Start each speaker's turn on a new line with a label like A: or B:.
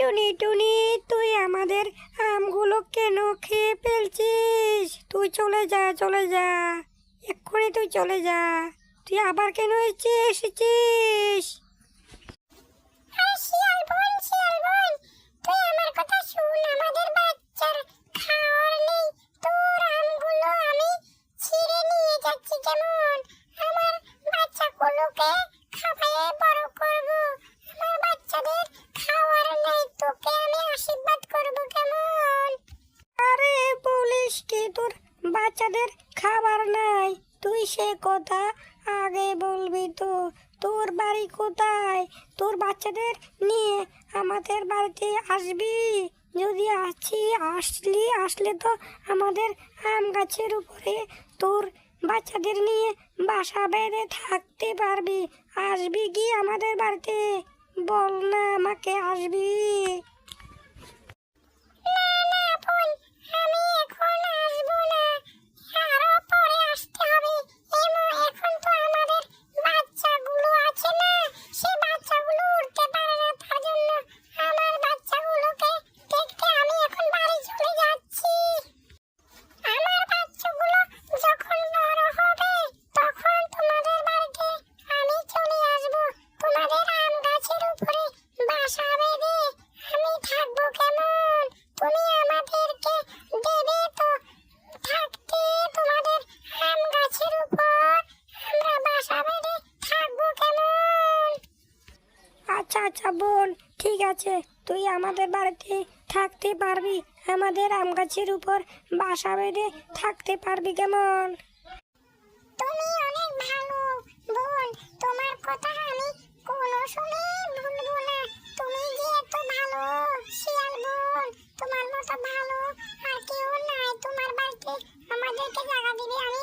A: টুনি টুনি, তুই আমাদের আমগুলো কেন খেয়ে ফেলছিস? তুই চলে যা চলে যা। এক্ষুনি তুই চলে যা। তুই আবার কেন এসেছিস এসেছিস
B: আরে শিয়াল বোন শিয়াল বোন তুই আমার কথা শুন আমাদের বাচ্চার খাওয়ার নেই তোর আমগুলো আমি ছিঁড়ে নিয়ে যাচ্ছি কেমন আমার বাচ্চাগুলোকে খাওয়ায়ে বড় করব আমার বাচ্চাদের খাওয়ার নেই তোকে আমি আশীর্বাদ করব কেমন
A: আরে বলিস কি তোর বাচ্চাদের খাবার নাই। তুই সে কথা আগে বলবি তো। তোর বাড়ি কোথায়? তোর বাচ্চাদের নিয়ে আমাদের বাড়িতে আসবি? যদি আসি আসলি, আসলে তো আমাদের আম গাছের উপরে তোর বাচ্চাদের নিয়ে বাসা বেঁধে থাকতে পারবি। আসবি কি আমাদের বাড়িতে? বল না আমাকে আসবি। আচ্ছা আচ্ছা বোন, ঠিক আছে, তুই আমাদের বাড়িতে থাকতে পারবি, আমাদের আম গাছের উপর বাসা বেঁধে থাকতে পারবি কেমন?
B: তুমি অনেক ভালো বোন, তোমার কথা আমি কোনো সময় ভুলবো না। তুমি যে এত ভালো শিয়াল বোন, তোমার মতো ভালো আর কেউ নাই। তোমার বাড়িতে আমাদেরকে জায়গা দিবে, আমি